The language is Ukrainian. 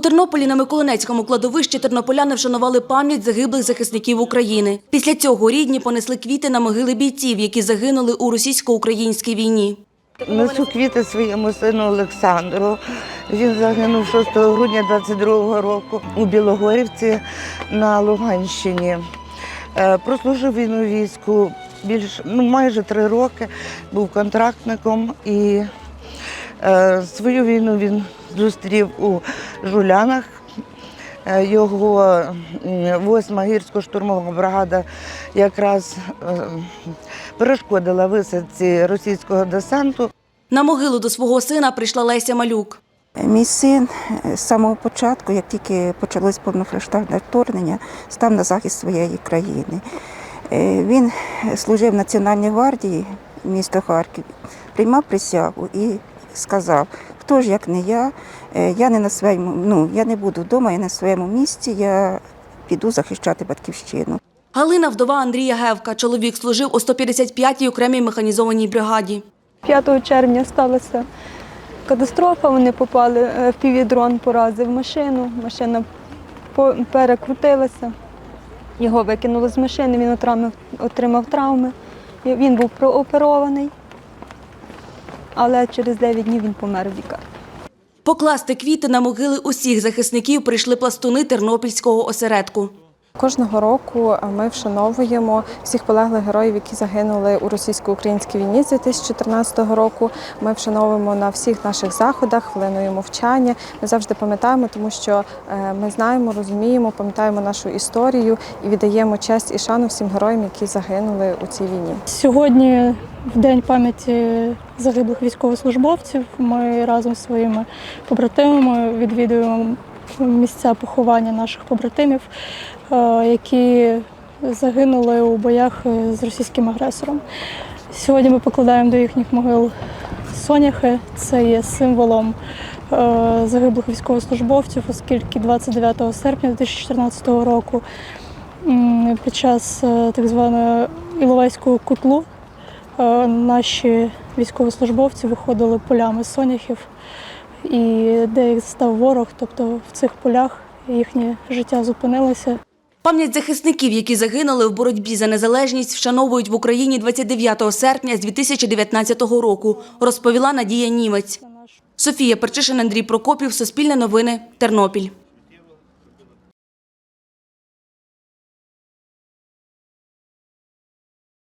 У Тернополі на Миколинецькому кладовищі тернополяни вшанували пам'ять загиблих захисників України. Після цього рідні понесли квіти на могили бійців, які загинули у російсько-українській війні. Несу квіти своєму сину Олександру. Він загинув 6 грудня 22 року у Білогорівці на Луганщині. Е, Прослужив він у війську більш ну майже три роки, був контрактником і свою війну він зустрів у Жулянах. Е, Його 8-ма гірсько-штурмова бригада якраз е, перешкодила висадці російського десанту. На могилу до свого сина прийшла Леся Малюк. Мій син е, з самого початку, як тільки почалось повнофлештабне вторгнення, став на захист своєї країни. Е, Він служив в Національній гвардії міста Харків, приймав присягу і сказав, хто ж як не я, е, я не на своєму, ну я не буду вдома, я на своєму місці, я піду захищати батьківщину. Галина вдова Андрія Гевка. Чоловік служив у 155-й окремій механізованій бригаді. 5 червня сталася катастрофа. Вони попали е, в півдрон, поразив машину. Машина перекрутилася. Його викинули з машини, він отримав, отримав травми. Він був прооперований, але через 9 днів він помер в лікарні. Покласти квіти на могили усіх захисників прийшли пластуни Тернопільського осередку. Кожного року ми вшановуємо всіх полеглих героїв, які загинули у російсько-українській війні з 2014 року. Ми вшановуємо на всіх наших заходах хвилиною мовчання. Ми завжди пам'ятаємо, тому що е, ми знаємо, розуміємо, пам'ятаємо нашу історію і віддаємо честь і шану всім героям, які загинули у цій війні. Сьогодні, в день пам'яті загиблих військовослужбовців, ми разом зі своїми побратимами відвідуємо місця поховання наших побратимів, е, які загинули у боях з російським агресором. Сьогодні ми покладаємо до їхніх могил соняхи. Це є символом е, загиблих військовослужбовців, оскільки 29 серпня 2014 року під час е, так званого Іловайського кутлу наші військовослужбовці виходили полями соняхів, і де їх став ворог, тобто в цих полях їхнє життя зупинилося. Пам'ять захисників, які загинули в боротьбі за незалежність, вшановують в Україні 29 серпня з 2019 року, розповіла Надія Німець. Софія Перчишин, Андрій Прокопів, Суспільне новини, Тернопіль.